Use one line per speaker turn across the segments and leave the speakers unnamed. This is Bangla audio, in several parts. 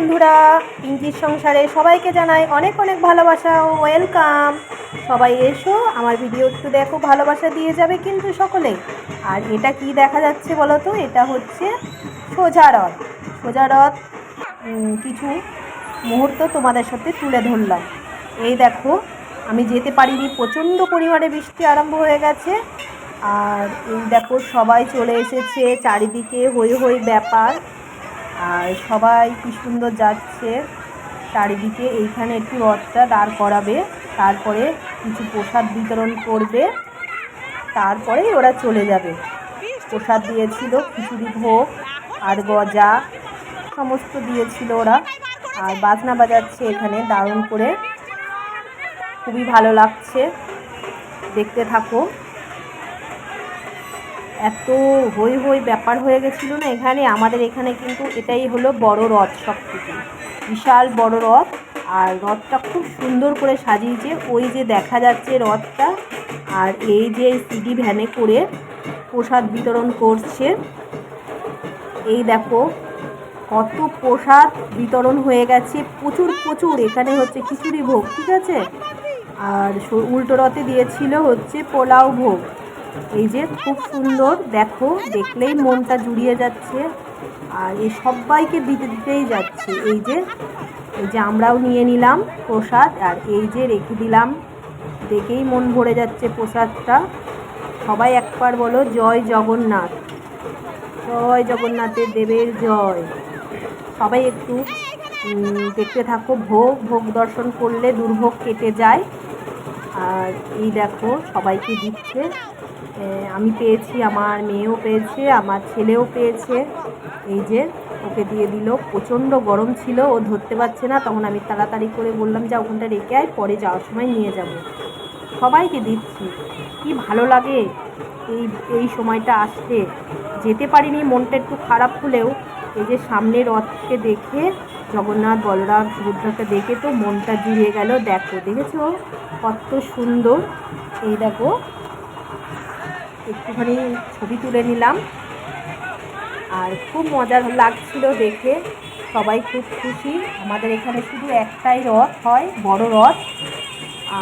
বন্ধুরা পিঙ্কির সংসারে সবাইকে জানাই অনেক অনেক ভালোবাসা ও ওয়েলকাম। সবাই এসো, আমার ভিডিও একটু দেখো, ভালোবাসা দিয়ে যাবে কিন্তু সকলে। আর এটা কি দেখা যাচ্ছে বলো তো? এটা হচ্ছে সোজা রথ। সোজা রথ কিছু মুহূর্ত তোমাদের সাথে তুলে ধরলাম। এই দেখো, আমি যেতে পারিনি, প্রচণ্ড পরিমাণে বৃষ্টি আরম্ভ হয়ে গেছে। আর এই দেখো, সবাই চলে এসেছে, চারিদিকে হই হই ব্যাপার। আর সবাই কি সুন্দর যাচ্ছে চারিদিকে। এইখানে একটু রথটা দাঁড় করাবে, তারপরে কিছু প্রসাদ বিতরণ করবে, তারপরে ওরা চলে যাবে। প্রসাদ দিয়েছিল খিচুড়ি ভোগ আর গজা, সমস্ত দিয়েছিল ওরা। আর বাজনা বাজাচ্ছে এখানে দারুণ করে। খুবই ভালো লাগছে। দেখতে থাকো। এত হই হই ব্যাপার হয়ে গেছিল না, এখানে আমাদের এখানে কিন্তু এটাই হলো বড় রথ সব থেকে বিশাল বড় রথ, আর রথটা খুব সুন্দর করে সাজিয়েছে। ওই যে দেখা যাচ্ছে রথটা, আর এই যে সিডি ভ্যানে করে প্রসাদ বিতরণ করছে। এই দেখো, কত প্রসাদ বিতরণ হয়ে গেছে। প্রচুর প্রচুর, এখানে হচ্ছে খিচুড়ি ভোগ, ঠিক আছে? আর উল্টো রথে দিয়েছিল হচ্ছে পোলাও ভোগ। এই যে খুব সুন্দর, দেখো, দেখলেই মনটা জুড়িয়ে যাচ্ছে। আর এই সবাইকে দিতে দিতেই যাচ্ছে। এই যে এই যে আমরাও নিয়ে নিলাম প্রসাদ, আর এই যে রেখে দিলাম। দেখেই মন ভরে যাচ্ছে প্রসাদটা। সবাই একবার বলো, জয় জগন্নাথ। জয় জগন্নাথের দেবের জয়। সবাই একটু দেখতে থাকো, ভোগ ভোগ দর্শন করলে দুর্ভোগ কেটে যায়। আর এই দেখো, সবাইকে দিচ্ছে। আমি পেয়েছি, আমার মেয়েও পেয়েছে, আমার ছেলেও পেয়েছে। এই যে, ওকে দিয়ে দিল। প্রচণ্ড গরম ছিল, ও ধরতে পারছে না। তখন আমি তাড়াতাড়ি করে বললাম যা ওখানটা রেখে আয়, পরে যাওয়ার সময় নিয়ে যাব। সবাইকে দিচ্ছি। কি ভালো লাগে এই এই সময়টা আসতে। যেতে পারিনি, মনটা একটু খারাপ হলেও এই যে সামনে রথকে দেখে, জগন্নাথ, বলরাম, সুভদ্রাকে দেখে তো মনটা জুড়িয়ে গেল। দেখো, দেখেছ? কত সুন্দর। এই দেখো একটুখানি ছবি তুলে নিলাম। আর খুব মজার লাগছিল দেখে। সবাই খুব খুশি। আমাদের এখানে শুধু একটাই রথ হয়, বড় রথ।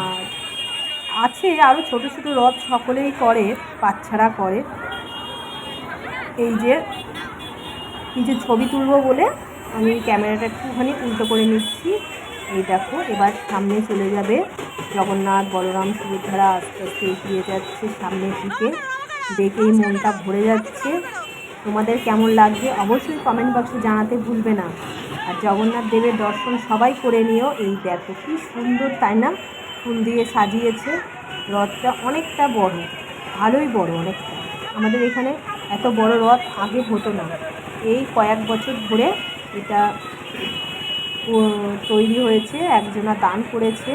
আর আছে আরও ছোট ছোট রথ সকলেই করে, বাচ্চারা করে। এই যে কিছু ছবি তুলবো বলে আমি ক্যামেরাটা একটুখানি উল্টো করে নিচ্ছি। এই দেখো, এবার সামনে চলে যাবে। জগন্নাথ, বলরাম, সুভদ্রা আস্তে আস্তে এগিয়ে যাচ্ছে সামনের দিকে। দেখেই মনটা ভরে যাচ্ছে। তোমাদের কেমন লাগছে অবশ্যই কমেন্ট বক্সে জানাতে ভুলবে না। আর জগন্নাথ দেবের দর্শন সবাই করে নিও। এই দেখো কি সুন্দর তাই না? ফুল দিয়ে সাজিয়েছে। রথটা অনেকটা বড়। ভালোই বড় অনেকটা। আমাদের এখানে এত বড় রথ আগে হতো না। এই কয়েক বছর ধরে এটা তৈরি হয়েছে। একজনা দান করেছে।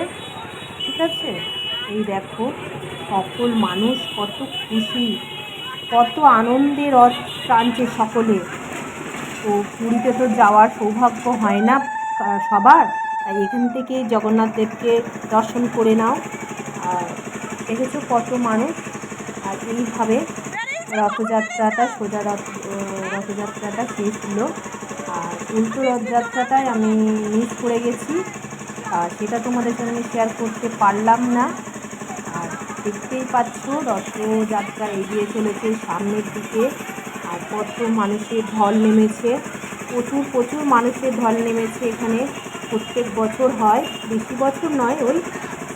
ঠিক আছে? এই দেখো, সকল মানুষ কত খুশি, কত আনন্দে রথ টানছে সকলে। তো পুরীতে তো যাওয়ার সৌভাগ্য হয় না সবার। তাই এখান থেকে জগন্নাথ দেবকে দর্শন করে নাও। আর দেখেছ কত মানুষ? আর এইভাবে রথযাত্রাটা, সোজা রথ রথযাত্রাটা শেষ হলো আর উল্টো রথযাত্রাটায় আমি মিস করে গেছি। আর সেটা তোমাদের সঙ্গে শেয়ার করতে পারলাম না। দেখতেই পাচ্ছ, রথযাত্রা এগিয়ে চলেছে সামনের দিকে। আর কত মানুষের ঢল নেমেছে, প্রচুর প্রচুর মানুষের ঢল নেমেছে এখানে। প্রত্যেক বছর হয়, বেশি বছর নয়, ওই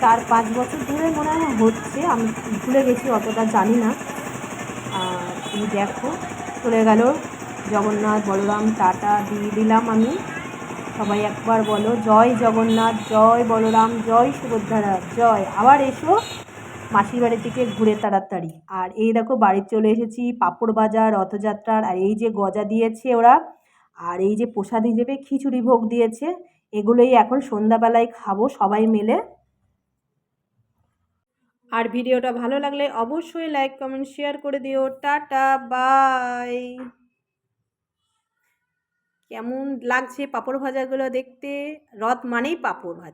চার, পাঁচ বছর ধরে মনে হয় হচ্ছে, আমি ভুলে গেছি অতটা, জানি না। এই দেখো, চলে গেল জগন্নাথ, বলরাম, টাটা দিয়ে দিলাম আমি। সবাই একবার বলো, জয় জগন্নাথ, জয় বলরাম, জয় সুভদ্রা জয়। আবার এসো। মাসির বাড়ির থেকে ঘুরে তাড়াতাড়ি। আর এই দেখো, বাড়ি চলে এসেছি পাঁপড় বাজার, রথযাত্রার, আর এই যে গজা দিয়েছে ওরা, আর এই যে প্রসাদ হিসেবে খিচুড়ি ভোগ দিয়েছে, এগুলোই এখন সন্ধ্যাবেলায় খাব সবাই মিলে। আর ভিডিওটা ভালো লাগলে অবশ্যই লাইক, কমেন্ট, শেয়ার করে দিও। Tata, bye. কেমন লাগছে পাঁপড় ভাজাগুলো দেখতে? রথ মানেই পাঁপড় ভাজা।